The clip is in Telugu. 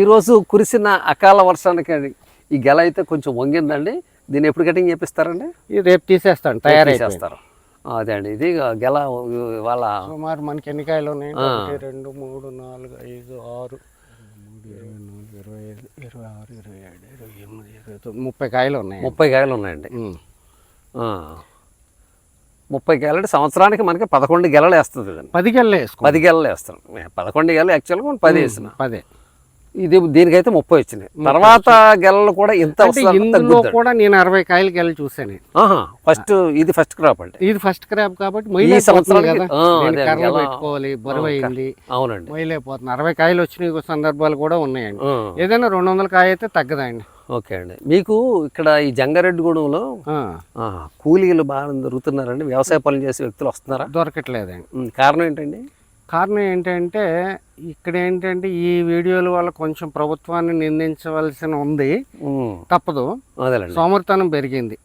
ఈరోజు కురిసిన అకాల వర్షానికి ఈ గెల అయితే కొంచెం వంగిందండి. దీన్ని ఎప్పుడు కటింగ్ చేపిస్తారండి? ఇది రేపు తీసేస్తాను తయారైపోయింది. చేస్తారు అదే అండి. ఇది గెల వాళ్ళ సుమారు మనకి ఎన్ని కాయలు ఉన్నాయి? రెండు మూడు నాలుగు ఐదు ఆరు ఇరవై ఇరవై ఐదు ఇరవై ఆరు ఇరవై ఏడు ఇరవై ఎనిమిది ఇరవై తొమ్మిది ముప్పై కాయలు ఉన్నాయి. ముప్పై కాయలు ఉన్నాయండి. ముప్పై గెలలు అంటే సంవత్సరానికి మనకి పదకొండు గెలలు వేస్తుంది కదండి పది గెలలు వేసుకో పది గెలలు వేస్తాం పదకొండు గెలలు యాక్చువల్గా మనం పది వేసిన. పదే. ఇది దీనికైతే ముప్పై వచ్చినాయి. తర్వాత గెలలు కూడా ఇంత అంటే ఇందులో. కూడా నేను అరవై కాయలు గెల చూసాను ఫస్ట్ ఇది ఫస్ట్ క్రాప్ అండి ఇది ఫస్ట్ క్రాప్ కాబట్టి సంవత్సరానికి- కదా. కర్రలు పెట్టుకోవాలి బరువు అయింది అవునండి. మొయిలైపోతుంది అరవై కాయలు వచ్చిన సందర్భాలు కూడా ఉన్నాయండి. ఏదైనా రెండు వందల కాయ అయితే తగ్గదండి. ఓకే అండి. మీకు ఇక్కడ ఈ జంగారెడ్డిగూడెంలో కూలీలు బాగా దొరుకుతున్నారండి. వ్యవసాయ పనులు చేసే వ్యక్తులు వస్తున్నారా? దొరకట్లేదండి. కారణం ఏంటండి? కారణం ఏంటంటే ఇక్కడ ఏంటంటే ఈ వీడియోల వల్ల కొంచెం ప్రభుత్వాన్ని నిందించవలసిన ఉంది. తప్పదు. సోమరితనం పెరిగింది.